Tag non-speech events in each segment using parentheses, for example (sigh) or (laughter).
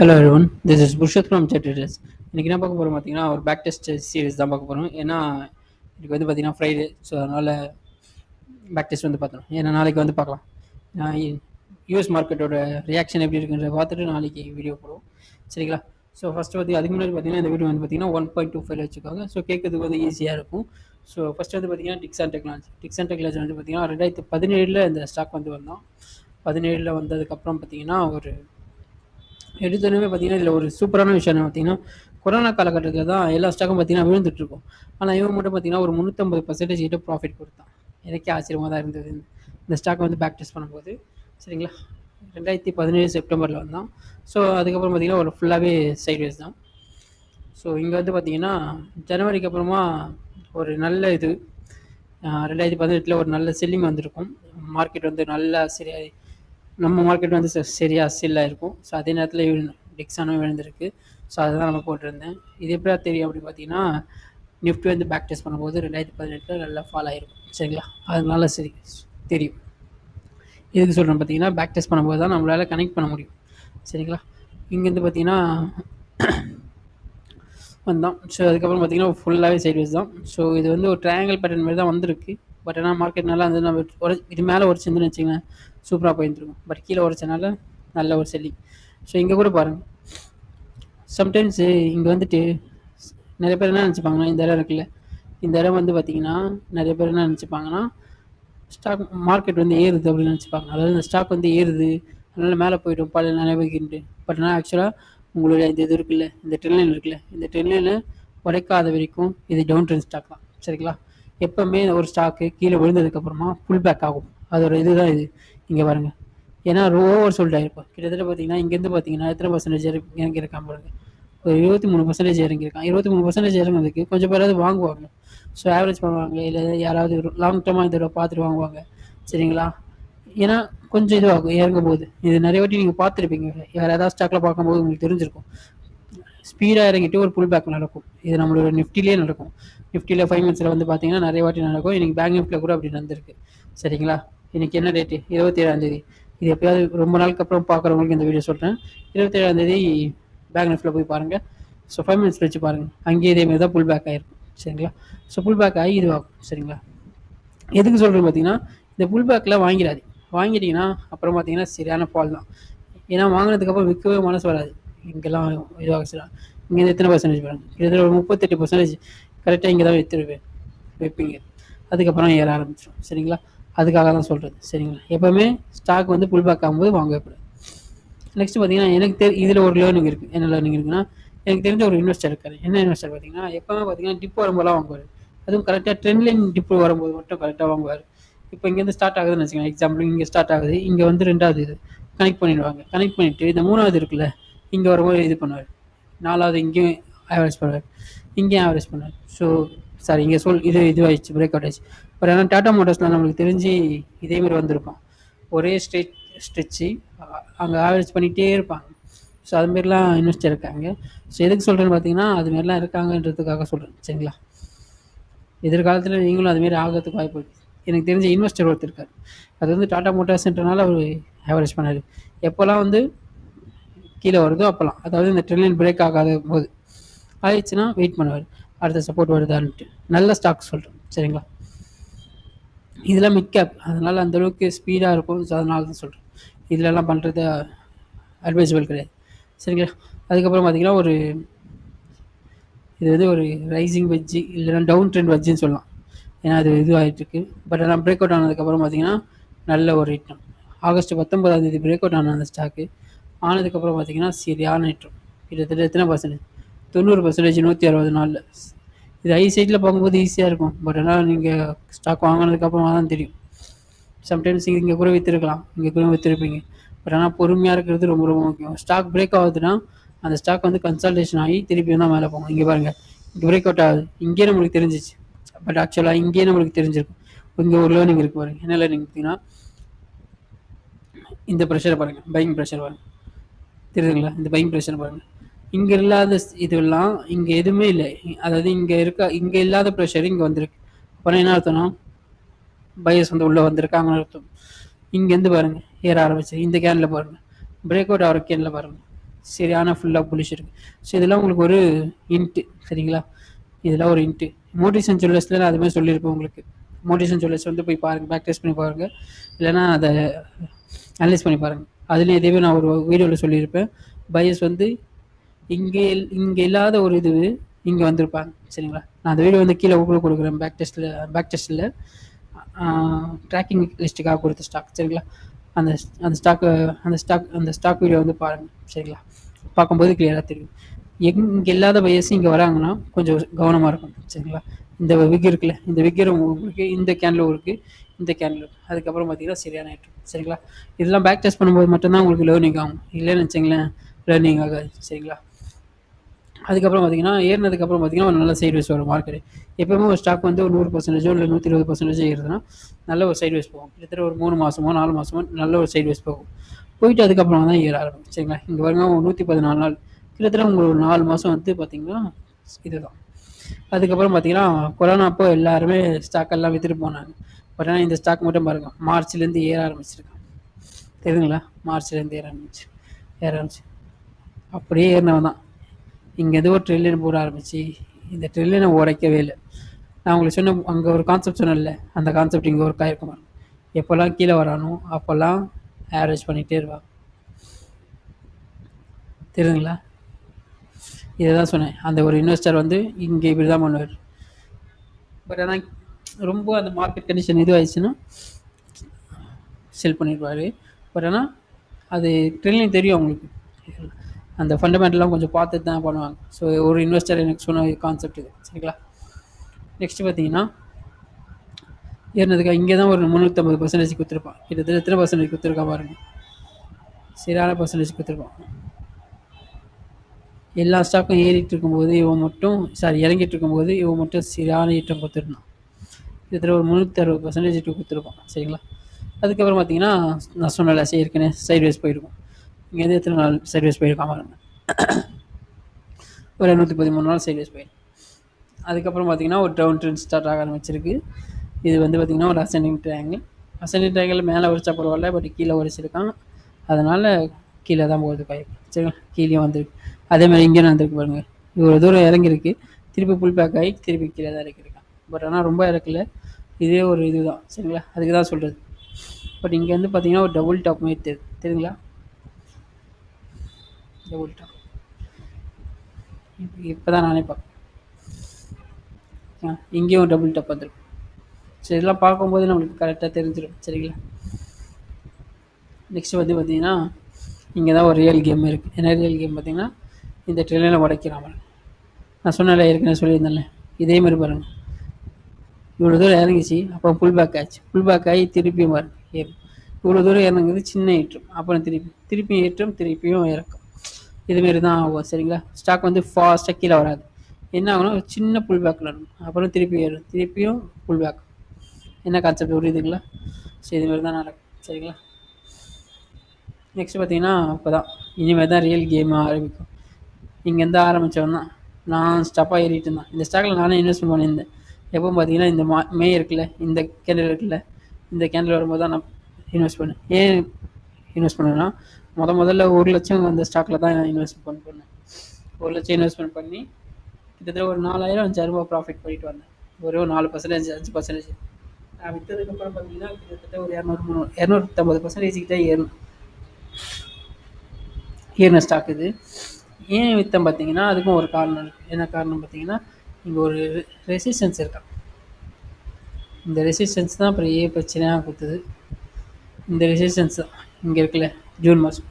Hello everyone. This is Purushath from cedrus இன்றைக்கி என்ன பார்க்க போகிறோம் பார்த்தீங்கன்னா ஒரு பேக் டெஸ்ட் சீரிஸ் தான் பார்க்க போகிறோம் ஏன்னா இன்றைக்கி வந்து பார்த்தீங்கன்னா ஃப்ரைடே ஸோ அதனால் பேக் டெஸ்ட் வந்து பார்த்தோம் ஏன்னா நாளைக்கு வந்து பார்க்கலாம். நான் யூஎஸ் மார்க்கெட்டோட ரியாக்ஷன் எப்படி இருக்குன்றத பார்த்துட்டு நாளைக்கு வீடியோ போடுவோம். சரிங்களா? ஸோ ஃபஸ்ட்டு வந்து அதுக்கு முன்னாடி பார்த்தீங்கன்னா இந்த வீடியோ வந்து பார்த்தீங்கன்னா ஒன் பாயிண்ட் டூ ஃபைவ் வச்சுக்காங்க ஸோ கேட்கறதுக்கு வந்து ஈஸியாக இருக்கும். ஸோ ஃபஸ்ட்டு வந்து பார்த்தீங்கன்னா டிக்ஸான் டெக்னாலஜி டிக்ஸான் டெக்னாலஜி வந்து பார்த்தீங்கன்னா ரெண்டாயிரத்தி பதினேழில் இந்த ஸ்டாக் வந்து வந்தோம் பதினேழில் வந்ததுக்கப்புறம் பார்த்தீங்கன்னா ஒரு எடுத்தோடனே பார்த்தீங்கன்னா இதில் ஒரு சூப்பரான விஷயம் என்ன பார்த்தீங்கன்னா கொரோனா காலகட்டத்தில் தான் எல்லா ஸ்டாக்கும் பார்த்தீங்கன்னா விழுந்துட்டு இருக்கும். ஆனால் இவன் மட்டும் பார்த்தீங்கன்னா ஒரு முந்நூற்றம்பது பர்சன்டேஜ் கிட்ட ப்ராஃபிட் கொடுத்தான். எனக்கே ஆச்சரியமாக தான் இருந்தது. இந்த ஸ்டாக் வந்து பேக் டெஸ்ட் பண்ணும்போது. சரிங்களா? ரெண்டாயிரத்தி பதினேழு செப்டம்பரில் வந்தான். ஸோ அதுக்கப்புறம் பார்த்தீங்கன்னா ஒரு ஃபுல்லாகவே சைட்வேஸ் தான். ஸோ இங்கே வந்து பார்த்தீங்கன்னா ஜனவரிக்கு அப்புறமா ஒரு நல்ல இது ரெண்டாயிரத்தி பதினெட்டில் ஒரு நல்ல செல்லிங் வந்திருக்கும். மார்க்கெட் வந்து நல்லா சரியா நம்ம மார்க்கெட் வந்து ச- சரியா இருக்கும் ஸோ அதே நேரத்தில் டிக்ஸானும் விழுந்திருக்கு. ஸோ அதுதான் நம்ம போட்டிருந்தேன். இது எப்படியா தெரியும் அப்படின்னு பார்த்தீங்கன்னா நிஃப்டி வந்து பேக் டெஸ்ட் பண்ணும்போது ரெண்டாயிரத்தி பதினெட்டில் நல்லா ஃபால் ஆகிருக்கும் சரிங்களா? அதனால சரி தெரியும். எதுக்கு சொல்கிறேன் பார்த்தீங்கன்னா பேக் டெஸ்ட் பண்ணும்போது தான் நம்மளால் கனெக்ட் பண்ண முடியும். சரிங்களா? இங்கேருந்து பார்த்தீங்கன்னா வந்தான். ஸோ அதுக்கப்புறம் பார்த்தீங்கன்னா ஃபுல்லாகவே சைட்வேஸ் தான். ஸோ இது வந்து ஒரு ட்ரையாங்கிள் பேட்டர்ன் மாதிரி தான் வந்திருக்கு. பட் ஆனால் மார்க்கெட் நல்லா வந்து நம்ம இது மேலே ஒரு உடச்சிருந்துன்னு வச்சுக்கோங்க சூப்பராக போயிருந்துருக்கும். பட் கீழே உடச்சனால நல்ல ஒரு செல்லிங் ஸோ இங்கே கூட பாருங்கள் சம்டைம்ஸு இங்கே வந்துட்டு நிறைய பேர் என்ன நினச்சிப்பாங்கன்னா இந்த இடம் இருக்குல்ல. இந்த இடம் வந்து பார்த்தீங்கன்னா நிறைய பேர் என்ன நினச்சிப்பாங்கன்னா ஸ்டாக் மார்க்கெட் வந்து ஏறுது அப்படின்னு நினச்சிப்பாங்க. அதாவது இந்த ஸ்டாக் வந்து ஏறுது. அதனால் மேலே போய்டும். பல நினைவுகிட்டு பட் ஆனால் ஆக்சுவலாக உங்களுடைய இந்த இது இருக்குல்ல இந்த ட்ரெயின் இருக்குல்ல இந்த ட்ரெயினில் உடைக்காத வரைக்கும் இது டவுன் ட்ரெண்ட் ஸ்டாக் தான். சரிங்களா? எப்போவுமே ஒரு ஸ்டாக்கு கீழே விழுந்ததுக்கப்புறமா ஃபுல் பேக் ஆகும். அதோட இதுதான் இது. இங்கே பாருங்கள் ஏன்னா ஓவர் சோல்ட் இருப்போம் கிட்டத்தட்ட பார்த்தீங்கன்னா இங்கேருந்து பார்த்தீங்கன்னா எத்தனை பர்சன்டேஜ் இறங்கி இறங்கியிருக்கான் பாருங்கள் ஒரு இருபத்தி மூணு பர்சன்டேஜ் இறங்கியிருக்கான் இருபத்தி மூணு பர்சன்டேஜ் இறங்குறதுக்கு கொஞ்சம் பேராவது வாங்குவாங்க. ஸோ ஆவரேஜ் பண்ணுவாங்க. இல்லை யாராவது லாங் டேர்மாக இதோட பார்த்துட்டு வாங்குவாங்க. சரிங்களா? ஏன்னா கொஞ்சம் இதுவாகும். இறங்கும் போது இது நிறைய வாட்டி நீங்கள் பார்த்துருப்பீங்க. வேறு ஏதாவது ஸ்டாக்கில் பார்க்கும்போது உங்களுக்கு தெரிஞ்சிருக்கும். ஸ்பீடாக இறங்கிட்டு ஒரு புல் பேக் நடக்கும். இது நம்மளோட நிஃப்டிலே நடக்கும். நிஃப்டியில் ஃபைவ் மினிட்ஸில் வந்து பார்த்தீங்கன்னா நிறைய வாட்டி நடக்கும். இன்னைக்கு பேங்க் நிஃப்டியில் கூட அப்படி நடந்திருக்கு. சரிங்களா? இன்னைக்கு என்ன டேட்டு இருபத்தி ஏழாந்தேதி இது எப்பயாவது ரொம்ப நாளுக்கு அப்புறம் பார்க்குறவங்களுக்கு இந்த வீடியோ சொல்கிறேன் இருபத்தி ஏழாந்தேதி பேக் நெஃப்டில் போய் பாருங்கள் ஸோ ஃபைவ் மினிட்ஸ் வச்சு பாருங்கள் அங்கேயே இதே மாதிரி தான் புல் பேக் ஆகிருக்கும் சரிங்களா? ஸோ புல் பேக் ஆகி இதுவாகும். சரிங்களா? எதுக்கு சொல்கிறேன் பார்த்தீங்கன்னா இந்த புல் பேக்கில் வாங்கிடாது வாங்கிட்டீங்கன்னா அப்புறம் பார்த்தீங்கன்னா சரியான ஃபால் தான். ஏன்னா வாங்கினதுக்கப்புறம் விற்கவே மனசு வராது. இங்கெல்லாம் இதுவாக சொல்லலாம் இங்கே எத்தனை பர்சன்டேஜ் பாருங்க கிட்டத்தட்ட ஒரு முப்பத்தெட்டு பர்சன்டேஜ் கரெக்டாக இங்கே தான் விற்றுருவேன் வைப்பீங்க. அதுக்கப்புறம் ஏற ஆரம்பிச்சிடும் சரிங்களா? அதுக்காக தான் சொல்கிறது சரிங்களா? எப்போவுமே ஸ்டாக் வந்து புல் பேக் ஆகும்போது வாங்கக்கூடாது நெக்ஸ்ட் பார்த்தீங்கன்னா எனக்கு தெரி இதில் ஒரு லேர்னிங் இருக்குது என்ன லேர்னிங் இருக்குன்னா எனக்கு தெரிஞ்ச ஒரு இன்வெஸ்டர் இருக்காரு. என்ன இன்வெஸ்டர் பார்த்தீங்கன்னா எப்போவுமே பார்த்தீங்கன்னா டிப் வரும்போதெல்லாம் வாங்குவார். அதுவும் கரெக்டாக ட்ரெண்ட்லைன் டிப் வரும்போது மட்டும் கரெக்டாக வாங்குவார். இப்போ இங்கேருந்து ஸ்டார்ட் ஆகுதுன்னு வச்சுக்கோங்க எக்ஸாம்பிள் இங்கே ஸ்டார்ட் ஆகுது. இங்கே வந்து ரெண்டாவது இது. கனெக்ட் பண்ணிடுவாங்க. கனெக்ட் பண்ணிவிட்டு இந்த மூணாவது இருக்குல்ல இங்கே வரும்போது இது பண்ணுவார். நாலாவது இங்கேயும் ஆவரேஜ் பண்ணுவார். இங்கேயும் ஆவரேஜ் பண்ணுவார். ஸோ சாரி இங்கே சொல் இது இதுவாயிடுச்சு பிரேக் அவுட் ஆயிடுச்சு. பட் ஆனால் டாட்டா மோட்டர்ஸில் நம்மளுக்கு தெரிஞ்சு இதே மாதிரி வந்திருக்கும். ஒரே ஸ்ட்ரெச் ஸ்ட்ரெச்சு அங்கே ஆவரேஜ் பண்ணிகிட்டே இருப்பாங்க. ஸோ அதுமாரிலாம் இன்வெஸ்டர் இருக்காங்க. ஸோ எதுக்கு சொல்கிறேன்னு பார்த்தீங்கன்னா அதுமாரிலாம் இருக்காங்கன்றதுக்காக சொல்கிறேன் சரிங்களா? எதிர்காலத்தில் நீங்களும் அதுமாரி ஆகிறதுக்கு வாய்ப்பு இருக்குது எனக்கு தெரிஞ்ச இன்வெஸ்டர் ஒருத்தர் இருக்கார். அது வந்து டாடா மோட்டார்ஸ்ன்றனால அவர் ஆவரேஜ் பண்ணார். எப்போல்லாம் வந்து கீழே வருதோ அப்போல்லாம் அதாவது இந்த ட்ரெயின் பிரேக் ஆகாத போது. ஆயிடுச்சுன்னா வெயிட் பண்ணுவார். அடுத்த சப்போர்ட் வருதான்ட்டு நல்ல ஸ்டாக் சொல்கிறேன் சரிங்களா? இதெல்லாம் மிட் கேப் அதனால் அந்தளவுக்கு ஸ்பீடாக இருக்கும். ஸோ அதனால தான் சொல்கிறேன் இதிலெல்லாம் பண்ணுறது அட்வைசபிள் கிடையாது. சரிங்களா? அதுக்கப்புறம் பார்த்தீங்கன்னா ஒரு இது வந்து ஒரு ரைசிங் வெஜ்ஜு இல்லைன்னா டவுன் ட்ரெண்ட் வெஜ்ஜுன்னு சொல்லலாம். ஏன்னா அது இதுவாகிட்டுருக்கு பட் ஆனால் பிரேக் அவுட் ஆனதுக்கப்புறம் பார்த்தீங்கன்னா நல்ல ஒரு ஐட்டம் ஆகஸ்ட் பத்தொன்பதாம் தேதி பிரேக் அவுட் ஆன அந்த ஸ்டாக்கு ஆனதுக்கப்புறம் பார்த்தீங்கன்னா சரியான ஐட்டம் கிட்டத்தட்ட எத்தனை பர்சன்டேஜ் தொண்ணூறு பர்சன்டேஜ் நூற்றி அறுபது நாளில். இது ஐ சைட்டில் பார்க்கும்போது ஈஸியாக இருக்கும். பட் ஆனால் நீங்கள் ஸ்டாக் வாங்கினதுக்கப்புறமா தான் தெரியும். சம்டைம்ஸ் இங்கே கூட விற்றுருக்கலாம் இங்கே கூட விற்றுருப்பீங்க பட் ஆனால் பொறுமையாக இருக்கிறது ரொம்ப ரொம்ப முக்கியம். ஸ்டாக் பிரேக் ஆகுதுன்னா அந்த ஸ்டாக் வந்து கன்சல்டேஷன் ஆகி திருப்பி தான் மேலே போகும். இங்கே பாருங்கள் இங்கே பிரேக் அவுட் ஆகுது. இங்கேயே நம்மளுக்கு தெரிஞ்சிச்சு. பட் ஆக்சுவலாக இங்கேயே நம்மளுக்கு தெரிஞ்சிருக்கும் இங்கே ஒரு லேர்னிங் இருக்கு பாருங்கள் என்ன லேர்னிங் பார்த்தீங்கன்னா இந்த ப்ரெஷரை பாருங்கள் பையிங் ப்ரெஷர் பாருங்கள் தெரியுதுங்களா? இந்த பையிங் ப்ரெஷர் பாருங்கள் இங்கே இல்லாத ஸ்- இங்க இங்கே எதுவுமே இல்லை. அதாவது இங்கே இருக்க இங்கே இல்லாத ப்ரெஷர் இங்கே வந்திருக்கு. அப்புறம் என்ன அர்த்தம்னா பையஸ் வந்து உள்ளே வந்திருக்காங்கன்னு அர்த்தம். இங்கேருந்து பாருங்க ஏற ஆரம்பிச்சு இந்த கேனில் பாருங்கள் பிரேக் அவுட் ஆகிற கேன்ல பாருங்க. சரியான ஃபுல்லாக புலிஷ் இருக்குது ஸோ இதெல்லாம் உங்களுக்கு ஒரு இன்ட்டு சரிங்களா? இதெல்லாம் ஒரு இன்ட்டு மோட்டிவேஷன் ஜுவல்லர்ஸில் நான் அதுமாதிரி சொல்லியிருப்பேன் உங்களுக்கு. மோட்டிவேஷன் ஜுவல்லர்ஸ் வந்து போய் பாருங்கள் பேக் டெஸ்ட் பண்ணி பாருங்கள் இல்லைனா அதை அனலைஸ் பண்ணி பாருங்கள் அதுலேயும் எதையுமே நான் ஒரு வீடியோவில் சொல்லியிருப்பேன். பையஸ் வந்து இங்கே இங்கே இல்லாத ஒரு இது இங்கே வந்திருப்பாங்க. சரிங்களா? நான் அந்த வீடியோ வந்து கீழே உங்களுக்கு கொடுக்குறேன். பேக் டெஸ்ட்டில் பேக் டெஸ்ட்டில் ட்ராக்கிங் லிஸ்ட்டுக்காக கொடுத்த ஸ்டாக் சரிங்களா? அந்த அந்த ஸ்டாக்கு அந்த ஸ்டாக் அந்த ஸ்டாக் வீடியோ வந்து பாருங்கள் சரிங்களா? பார்க்கும்போது கிளியராக தெரியும். எங்கே இங்கே இல்லாத வயசு இங்கே வராங்கன்னா கொஞ்சம் கவனமாக இருக்கும் சரிங்களா? இந்த விக் இருக்குல்ல இந்த விக்கிரம் உங்களுக்கு இந்த கேனில் இருக்குது இந்த கேனில் அதுக்கப்புறம் பார்த்தீங்கன்னா சரியான ஐட்டம் சரிங்களா? இதெல்லாம் பேக் டெஸ்ட் பண்ணும்போது மட்டும்தான் உங்களுக்கு லேர்னிங் ஆகும். இல்லைன்னு வச்சிங்களேன் லேர்னிங் ஆகாது. சரிங்களா? அதுக்கப்புறம் பார்த்தீங்கன்னா ஏறினதுக்கப்புறம் பார்த்தீங்கன்னா ஒரு நல்ல சைட் வைஸ் வரும் மார்க்கெட் எப்போவுமே ஒரு ஸ்டாக் வந்து ஒரு நூறு பர்சன்டேஜோ இல்லை நூற்றி இருபது பர்சன்டேஜோ ஏறுதுன்னா நல்ல ஒரு சைட் வைஸ் போகும். கிட்டத்தட்ட ஒரு மூணு மாதமோ நாலு மாதமோ நல்ல ஒரு சைட் வைஸ் போகும். போயிட்டு அதுக்கப்புறம் தான் ஏற ஆரம்பிக்கும். சரிங்களா? இங்கே வருங்க நூற்றி பதினாலு நாள். கிட்டத்தட்ட உங்களுக்கு ஒரு நாலு மாதம் வந்து பார்த்திங்கன்னா இதுதான். அதுக்கப்புறம் பார்த்தீங்கன்னா கொரோனா அப்போ எல்லாருமே ஸ்டாக் எல்லாம் விற்றுட்டு போனாங்க. பட் ஆனால் இந்த ஸ்டாக் மட்டும் பாருங்கள் மார்ச்லேருந்து ஏற ஆரம்பிச்சிருக்கான் தெரியுதுங்களா? மார்ச்லேருந்து ஏற ஆரம்பிச்சு ஏற ஆரம்பிச்சு. அப்படியே ஏறினவன் தான். இங்கே எதோ ஒரு ட்ரில்லியன் போட ஆரம்பிச்சு இந்த ட்ரில்லியனை உடைக்கவே இல்லை. நான் உங்களுக்கு சொன்ன அங்கே ஒரு கான்செப்ட் சொன்னேன்ல அந்த கான்செப்ட் இங்கே ஒர்க் ஆகிருக்குமா எப்போல்லாம் கீழே வரானோ அப்போல்லாம் ஆவரேஜ் பண்ணிகிட்டே இருவான் தெரியுதுங்களா? இதை தான் சொன்னேன். அந்த ஒரு இன்வெஸ்டர் வந்து இங்கே இப்படி தான் பண்ணுவார். பட் ஆனால் ரொம்ப அந்த மார்க்கெட் கண்டிஷன் இதுவாகிடுச்சுன்னா செல் பண்ணிடுவார். பட் ஆனால் அது ட்ரெயினிங் தெரியும் அவங்களுக்கு. அந்த ஃபண்டமெண்டலாம் கொஞ்சம் பார்த்துட்டு தான் பண்ணுவாங்க. ஸோ ஒரு இன்வெஸ்டர் எனக்கு சொன்ன கான்செப்ட் இது. சரிங்களா? நெக்ஸ்ட்டு பார்த்தீங்கன்னா ஏறினதுக்கு இங்கே தான் ஒரு முந்நூற்றம்பது பர்சன்டேஜ் கொடுத்துருப்பான். கிட்டத்தட்ட எத்தனை பர்சன்டேஜ் கொடுத்துருக்கா பாருங்க. சரியான பர்சன்டேஜ் கொடுத்துருப்பான். எல்லா ஸ்டாக்கும் ஏறிட்டு இருக்கும்போது இவன் மட்டும் சாரி இறங்கிட்டு இருக்கும்போது இவன் மட்டும் சரியான ஈட்டம் கொடுத்துருந்தான். கிட்டத்தட்ட ஒரு முந்நூற்றி அறுபது பர்சன்டேஜ் கொடுத்துருப்பான். சரிங்களா? அதுக்கப்புறம் பார்த்தீங்கன்னா நான் சொன்னல ஏற்கனவே சைட்வேஸ் போயிருக்கும். இங்கேருந்து எத்தனை நாள் சர்வீஸ் போயிருக்கான் பாருங்க. ஒரு நூற்றி பதிமூணு நாள் சர்வீஸ் போயிடும் அதுக்கப்புறம் பார்த்திங்கன்னா ஒரு டவுன் ட்ரெண்ட் ஸ்டார்ட் ஆக ஆரம்பிச்சிருக்கு. இது வந்து பார்த்திங்கன்னா ஒரு அசெண்டிங் ட்ரையாங்கிள் அசெண்டிங் ட்ரையாங்கிள் மேலே உரிச்சா பரவாயில்ல பட் கீழே உரிச்சிருக்கான் அதனால் கீழே தான் போகுது பைப். சரிங்களா? கீழே வந்திருக்கு. அதே மாதிரி இங்கே வந்திருக்கு பாருங்கள் இவ்வளோ தூரம் இறங்கிருக்கு திருப்பி புல் பேக் ஆகி திருப்பி கீழே தான் இறக்கிருக்கான் பட் ஆனால் ரொம்ப இறக்கல. இதே ஒரு இது தான் சரிங்களா? அதுக்கு தான் சொல்கிறது பட் இங்கே வந்து பார்த்திங்கன்னா ஒரு டபுள் டாப் மாதிரி தெரியுது. தெரியுங்களா? இந்த உல்ட்டா இப்போ தான் நானே பார்ப்பேன் இங்கேயும் டபுள் டப் வந்துடும் சரி இதெல்லாம் பார்க்கும்போது நம்மளுக்கு கரெக்டாக தெரிஞ்சிடும் சரிங்களா? நெக்ஸ்ட் வந்து பார்த்தீங்கன்னா இங்கே தான் ஒரு ரியல் கேம் இருக்குது என்ன ரியல் கேம் பார்த்தீங்கன்னா இந்த ட்ரெயினில் உடைக்கிறாமல் நான் சொன்னல ஏற்கனவே சொல்லியிருந்தேன்ல. இதே மாதிரி பாருங்கள் இவ்வளோ தூரம் இறங்கிச்சு அப்போ புல் பேக் ஆச்சு. புல் பேக் ஆகி திருப்பியும் பாருங்க ஏறும் இவ்வளோ தூரம் இறங்குது சின்ன ஏற்றம் அப்புறம் திருப்பி திருப்பியும் ஏற்றம் திருப்பியும் இறக்கும். இதுமாரி தான் ஆகும் சரிங்களா? ஸ்டாக் வந்து ஃபாஸ்ட்டாக கீழே வராது. என்ன ஆகும்னா ஒரு சின்ன புல் பேக்கில் இருக்கும். அப்புறம் திருப்பி ஏறும். திருப்பியும் புல் பேக் என்ன கான்செப்ட் புரியுதுங்களா சரி இதுமாரி தான் நடக்கும் சரிங்களா? நெக்ஸ்ட் பார்த்தீங்கன்னா இப்போ தான் இனிமேல் தான் ரியல் கேம் ஆரம்பிக்கும். இங்கேருந்து ஆரம்பித்தவன் தான். நான் ஸ்டாப்பாக ஏறிட்டு இருந்தேன். இந்த ஸ்டாக்கில் நானே இன்வெஸ்ட்மெண்ட் பண்ணியிருந்தேன். எப்போ பார்த்தீங்கன்னா இந்த மா மே இருக்குல்ல இந்த கேண்டில் இருக்குல்ல இந்த கேண்டில் வரும்போது தான் நான் இன்வெஸ்ட் பண்ணேன். ஏன் இன்வெஸ்ட் பண்ணேன்னா முத முதல்ல ஒரு லட்சம் அந்த ஸ்டாக்கில் தான் இன்வெஸ்ட்மெண்ட் பண்ணேன் ஒரு லட்சம் இன்வெஸ்ட்மெண்ட் பண்ணி கிட்டத்தட்ட ஒரு நாலாயிரம் அஞ்சாயிரம் ரூபா ப்ராஃபிட் பண்ணிட்டு வந்தேன். ஒரே ஒரு நாலு பர்சன்டேஜ் அஞ்சு பர்சன்டேஜ் நான் விற்றதுக்கப்புறம் பார்த்தீங்கன்னா கிட்டத்தட்ட ஒரு இரநூறு மூணு இரநூத்தம்பது பர்சன்டேஜ் கிட்டே ஏறணும் ஏறின ஸ்டாக் இது. ஏன் விற்றேன் பார்த்தீங்கன்னா அதுக்கும் ஒரு காரணம் இருக்குது என்ன காரணம் பார்த்தீங்கன்னா இங்கே ஒரு ரெசிஸ்டன்ஸ் இருக்கான் இந்த ரெசிஸ்டன்ஸ் தான் அப்புறம் ஏ பிரச்சனையாக கொடுத்தது இந்த ரெசிஸ்டன்ஸ் தான். இங்கே இருக்குல்ல ஜூன் மாதம்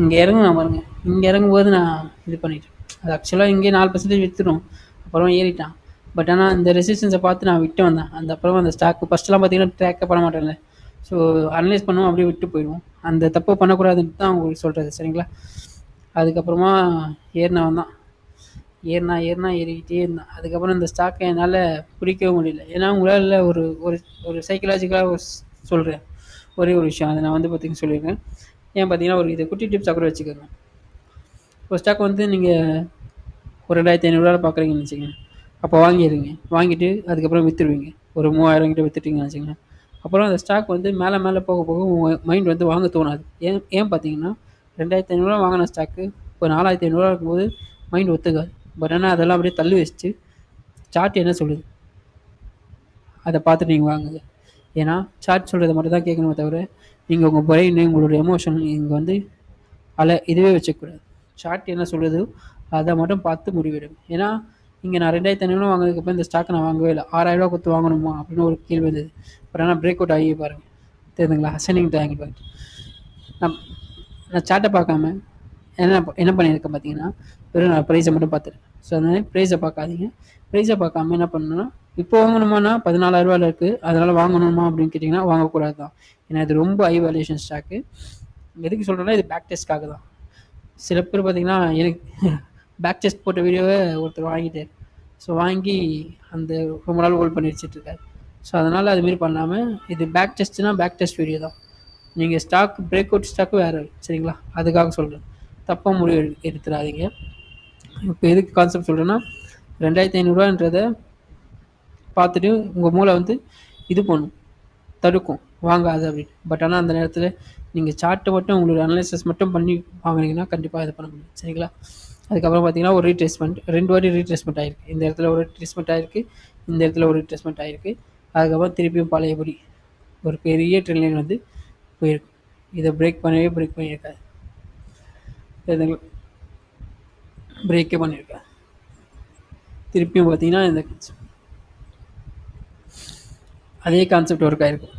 இங்கே இறங்குவேன் பாருங்கள் இங்கே இறங்கும்போது நான் இது பண்ணிட்டேன். அது ஆக்சுவலாக இங்கேயே நாலு பர்சன்டேஜ் விற்றுடும் அப்புறம் ஏறிட்டான். பட் ஆனால் இந்த ரெசிஸ்டன்ஸை பார்த்து நான் விட்டு வந்தேன். அந்த அப்புறம் அந்த ஸ்டாக்கு ஃபஸ்ட்டெலாம் பார்த்தீங்கன்னா ட்ராக்கே பண்ண மாட்டேன்ல. ஸோ அனலைஸ் பண்ணுவோம் அப்படியே விட்டு போயிடுவோம். அந்த தப்பு பண்ணக்கூடாதுன்னு தான் உங்களுக்கு சொல்கிறது சரிங்களா? அதுக்கப்புறமா ஏறினவன் தான். ஏறினா ஏறினா ஏறிக்கிட்டே இருந்தான். அதுக்கப்புறம் இந்த ஸ்டாக்கை என்னால் பிடிக்கவே முடியல. ஏன்னா உங்களால் ஒரு ஒரு ஒரு சைக்கலாஜிக்கலாக சொல்கிறேன் ஒரே ஒரு விஷயம். அதை நான் வந்து பார்த்திங்கன்னா சொல்லியிருக்கேன் ஏன் பார்த்தீங்கன்னா ஒரு இது குட்டி டிப்ஸாக கூட வச்சுக்கோங்க. ஒரு ஸ்டாக் வந்து நீங்கள் ஒரு ரெண்டாயிரத்தி ஐநூறுரூவா பார்க்குறீங்கன்னு வச்சுக்கோங்க அப்போ வாங்கிடுங்க. வாங்கிட்டு அதுக்கப்புறம் விற்றுருவீங்க ஒரு மூவாயிரம் கிட்ட விற்றுட்டீங்கன்னு வச்சுக்கோங்க அப்புறம் அந்த ஸ்டாக் வந்து மேலே மேலே போக போக உங்கள் மைண்ட் வந்து வாங்க தோணாது. ஏன் ஏன் பார்த்தீங்கன்னா ரெண்டாயிரத்தி ஐநூறுரூவா வாங்கின ஸ்டாக்கு இப்போ நாலாயிரத்தி ஐநூறுரூவா இருக்கும்போது மைண்ட் ஒத்துக்காது. பட் ஆனால் அதெல்லாம் அப்படியே தள்ளி வச்சுட்டு சார்ட் என்ன சொல்லுது? அதை பார்த்துட்டு நீங்கள் வாங்குங்க. ஏன்னா சார்ட் சொல்கிறத மட்டும் தான் கேட்கணுமே தவிர நீங்கள் உங்கள் பிரெயின் உங்களுடைய எமோஷன் இங்கே வந்து அல இதுவே வச்சுக்கூடாது சார்ட் என்ன சொல்லுது அதை மட்டும் பார்த்து முடிவிடும் ஏன்னா இங்கே நான் ரெண்டாயிரத்தி ஐநூறுவா வாங்கினதுக்கப்புறம் இந்த ஸ்டாக்கை நான் வாங்கவே இல்லை. ஆறாயிரரூவா கொடுத்து வாங்கணுமா அப்படின்னு ஒரு கேள்வி வந்தது. பட் ஆனால் பிரேக் அவுட் ஆகி பாருங்கள் தெரியுதுங்களா? அசனிங் ட்ரையாங்கிள் பாயிண்ட் நான் நான் சார்ட்டை பார்க்காம என்ன என்ன பண்ணியிருக்கேன் பார்த்தீங்கன்னா வெறும் நான் ப்ரைஸை மட்டும் பார்த்துருக்கேன் ஸோ அதனால ப்ரைஸை பார்க்காதீங்க. ப்ரைஸை பார்க்காம என்ன பண்ணணும்னா இப்போ வாங்கணுமானா பதினாலாயிரரூவாவில் இருக்குது அதனால் வாங்கணுமா அப்படின்னு கேட்டிங்கன்னா வாங்கக்கூடாது தான் ஏன்னா இது ரொம்ப ஹை வேல்யூஷன் ஸ்டாக்கு எதுக்கு சொல்கிறேன்னா இது பேக் டெஸ்ட்காக தான் சில பேர் பார்த்தீங்கன்னா எனக்கு (laughs) பேக் டெஸ்ட் போட்ட வீடியோவை ஒருத்தர் வாங்கிட்டார். ஸோ வாங்கி அந்த ரொம்ப நாள் ஹோல்ட் பண்ணி வச்சுட்ருக்காரு ஸோ அதனால் அதுமாரி பண்ணாமல் இது பேக் டெஸ்ட்னா பேக் டெஸ்ட் வீடியோ தான். நீங்கள் ஸ்டாக் பிரேக் அவுட் ஸ்டாக்கு வேறு சரிங்களா? அதுக்காக சொல்கிறேன் தப்பாக முடிவு எடுத்துடாதீங்க. இப்போ எதுக்கு கான்செப்ட் சொல்கிறேன்னா ரெண்டாயிரத்தி ஐநூறுரூவான்றதை பார்த்துட்டு உங்கள் மூளை வந்து இது பண்ணும். தடுக்கும். வாங்காது அப்படின்னு பட் ஆனால் அந்த நேரத்தில் நீங்கள் சார்ட்டை மட்டும் உங்களோட அனலைசஸ் மட்டும் பண்ணி வாங்கினீங்கன்னா கண்டிப்பாக இது பண்ண முடியும். சரிங்களா? அதுக்கப்புறம் பார்த்தீங்கன்னா ஒரு ரீட்ரேஸ்மெண்ட் ரெண்டு வாட்டி ரீட்ரேஸ்மெண்ட் ஆகிருக்கு இந்த இடத்துல ஒரு ரீட்ரேஸ்மெண்ட் ஆகிருக்கு இந்த இடத்துல ஒரு ரீட்ரேஸ்மெண்ட் ஆகிருக்கு அதுக்கப்புறம் திருப்பியும் பழையபடி ஒரு பெரிய ட்ரெயின் வந்து போயிருக்கு. இதை பிரேக் பண்ணவே பிரேக் பண்ணியிருக்காது பிரேக்கே பண்ணியிருக்காது திருப்பியும் பார்த்தீங்கன்னா இந்த அதே கான்செப்ட் ஒர்க் ஆகிருக்கும்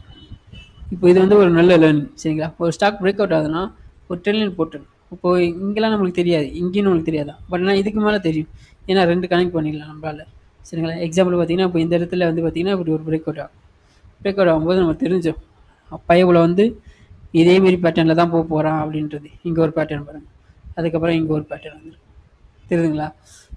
இப்போ இது வந்து ஒரு நல்ல லேர்னிங் சரிங்களா? ஒரு ஸ்டாக் பிரேக் அவுட் ஆகுதுன்னா ஒரு ட்ரெயின் போட்டு இப்போ இங்கெல்லாம் நம்மளுக்கு தெரியாது இங்கேயும் நம்மளுக்கு தெரியாதா? பட் ஆனால் இதுக்கு மேலே தெரியும். ஏன்னா ரெண்டு கனெக்ட் பண்ணிடலாம் நம்மளால் சரிங்களா? எக்ஸாம்பிள் பார்த்தீங்கன்னா இப்போ இந்த இடத்துல வந்து பார்த்திங்கன்னா இப்படி ஒரு பிரேக் அவுட் ஆகும். பிரேக் அவுட் ஆகும்போது நம்ம தெரிஞ்சோம் பையவில் வந்து இதேமாரி பேட்டர்னில் தான் போக போகிறான் அப்படின்றது. இங்கே ஒரு பேட்டர்ன் பாருங்கள் அதுக்கப்புறம் இங்கே ஒரு பேட்டர்ன் வந்துடும் தெரியுதுங்களா?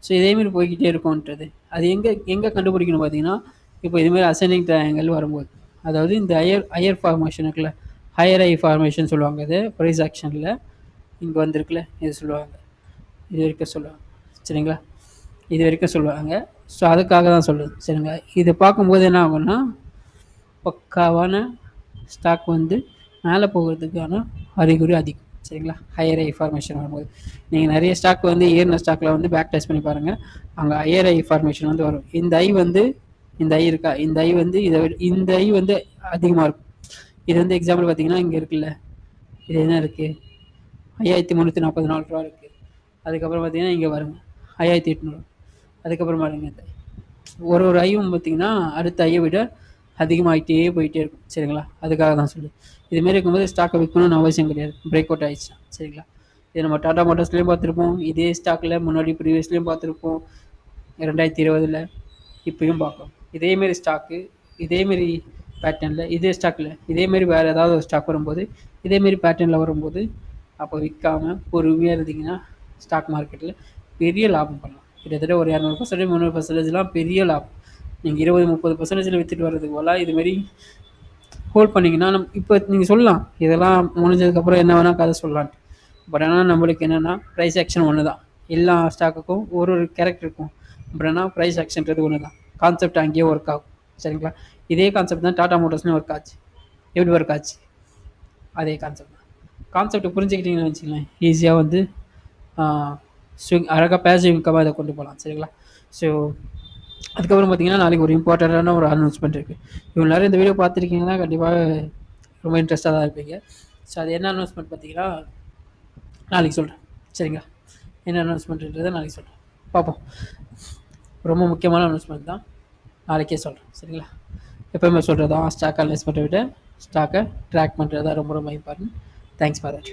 ஸோ இதேமாரி போய்கிட்டே இருக்கோன்றது அது எங்கே எங்கே கண்டுபிடிக்கணும் பார்த்தீங்கன்னா இப்போ இதுமாரி அசைனிங் ட்ரையாங்கல் வரும்போது அதாவது இந்த ஹையர் ஹையர் ஃபார்மேஷன் இருக்குல்ல ஹையர் ஐ ஃபார்மேஷன் சொல்லுவாங்க இது ப்ரைஸ் ஆக்ஷனில் இங்கே வந்திருக்குல்ல இது சொல்லுவாங்க. இது வரைக்கும் சொல்லுவாங்க. சரிங்களா? இது வரைக்கும் சொல்லுவாங்க. ஸோ அதுக்காக தான் சொல்லுது. சரிங்களா? இதை பார்க்கும்போது என்ன ஆகும்னா பக்காவான ஸ்டாக் வந்து மேலே போகிறதுக்கான அறிகுறி அதிகம். சரிங்களா? ஹையர் ஐ ஃபார்மேஷன் வரும்போது. நீங்கள் நிறைய ஸ்டாக் வந்து ஏறின ஸ்டாக்கில் வந்து பேக் டெஸ்ட் பண்ணி பாருங்கள் அங்கே ஹையர் ஐ ஃபார்மேஷன் வந்து வரும். இந்த ஐ வந்து இந்த ஐ இருக்கா? இந்த ஐ வந்து இதை இந்த ஐ வந்து அதிகமாக இருக்கும். இது வந்து எக்ஸாம்பிள் பார்த்தீங்கன்னா இங்கே இருக்குல்ல. இது என்ன இருக்குது ஐயாயிரத்தி முந்நூற்றி நாற்பது நாலு ரூபா இருக்குது அதுக்கப்புறம் பார்த்தீங்கன்னா இங்கே வருங்க ஐயாயிரத்தி எட்நூறு. அதுக்கப்புறம் பாருங்க இந்த ஒரு ஒரு ஐயும் பார்த்தீங்கன்னா அடுத்த ஐயை விட அதிகமாகிட்டே போயிட்டே இருக்கும். சரிங்களா? அதுக்காக தான் சொல்லு. இதுமாரி இருக்கும்போது ஸ்டாக்கை விற்கணும்னு அவசியம் கிடையாது. பிரேக் அவுட் ஆயிடுச்சு. சரிங்களா? இது நம்ம டாடா மோட்டர்ஸ்லேயும் பார்த்துருப்போம். இதே ஸ்டாக்கில் முன்னாடி ப்ரீவியஸ்லேயும் பார்த்துருப்போம். ரெண்டாயிரத்தி இருபதில் இப்பயும் பார்க்கலாம் இதேமாரி ஸ்டாக்கு இதேமாரி பேட்டர்னில் இதே ஸ்டாக்கில் இதேமாரி வேறு ஏதாவது ஒரு ஸ்டாக் வரும்போது இதேமாரி பேட்டர்னில் வரும்போது அப்போ விற்காமல் பொறுமையாக இருந்தீங்கன்னா ஸ்டாக் மார்க்கெட்டில் பெரிய லாபம் பண்ணலாம். கிட்டத்தட்ட ஒரு இரநூறு பர்சன்டேஜ் முந்நூறு பர்சன்டேஜ்லாம் பெரிய லாபம். நீங்கள் இருபது முப்பது பர்சன்டேஜில் விற்றுட்டு வர்றதுக்கு போல இதுமாரி ஹோல்ட் பண்ணிங்கன்னா நம் இப்போ நீங்கள் சொல்லலாம் இதெல்லாம் முடிஞ்சதுக்கப்புறம் என்ன வேணால் கதை சொல்லலான்ட்டு. பட் ஆனால் நம்மளுக்கு என்னென்னா ப்ரைஸ் ஆக்ஷன் ஒன்று தான் எல்லா ஸ்டாக்குக்கும் ஒரு ஒரு கேரக்டர் இருக்கும் பட் ஆனால் ப்ரைஸ் ஆக்ஷன்றது ஒன்று தான் கான்செப்ட் அங்கேயே ஒர்க் ஆகும். சரிங்களா? இதே கான்செப்ட் தான் டாடா மோட்டர்ஸ்லையும் ஒர்க் ஆச்சு. எப்படி ஒர்க் ஆச்சு? அதே கான்செப்ட் தான். கான்செப்ட் புரிஞ்சுக்கிட்டீங்கன்னு வச்சுக்கலாம் ஈஸியாக வந்து ஸ்விங் அழகாக பேசிவ் இன்கமாக இதை கொண்டு போகலாம். சரிங்களா? ஸோ அதுக்கப்புறம் பார்த்தீங்கன்னா நாளைக்கு ஒரு இம்பார்ட்டண்ட்டான ஒரு அனௌன்ஸ்மெண்ட் இருக்குது இவ்வளோ நேரம் இந்த வீடியோ பார்த்துருக்கீங்கன்னா கண்டிப்பாக ரொம்ப இன்ட்ரெஸ்ட்டாக தான் இருப்பீங்க. ஸோ அது என்ன அனௌன்ஸ்மெண்ட் பார்த்தீங்கன்னா நாளைக்கு சொல்கிறேன் சரிங்களா? என்ன அனௌன்ஸ்மெண்ட்ன்றதை நாளைக்கு சொல்கிறேன் பார்ப்போம். ரொம்ப முக்கியமான அனௌன்ஸ்மெண்ட் தான். நாளைக்கே சொல்கிறேன் சரிங்களா? எப்போயுமே சொல்கிறது தான் ஸ்டாக் அனலைஸ் பண்ண விட ஸ்டாக்கை ட்ராக் பண்ணுறது தான் ரொம்ப ரொம்ப இம்பார்ட்டன்ட் தேங்க்ஸ் ஃபார் தட்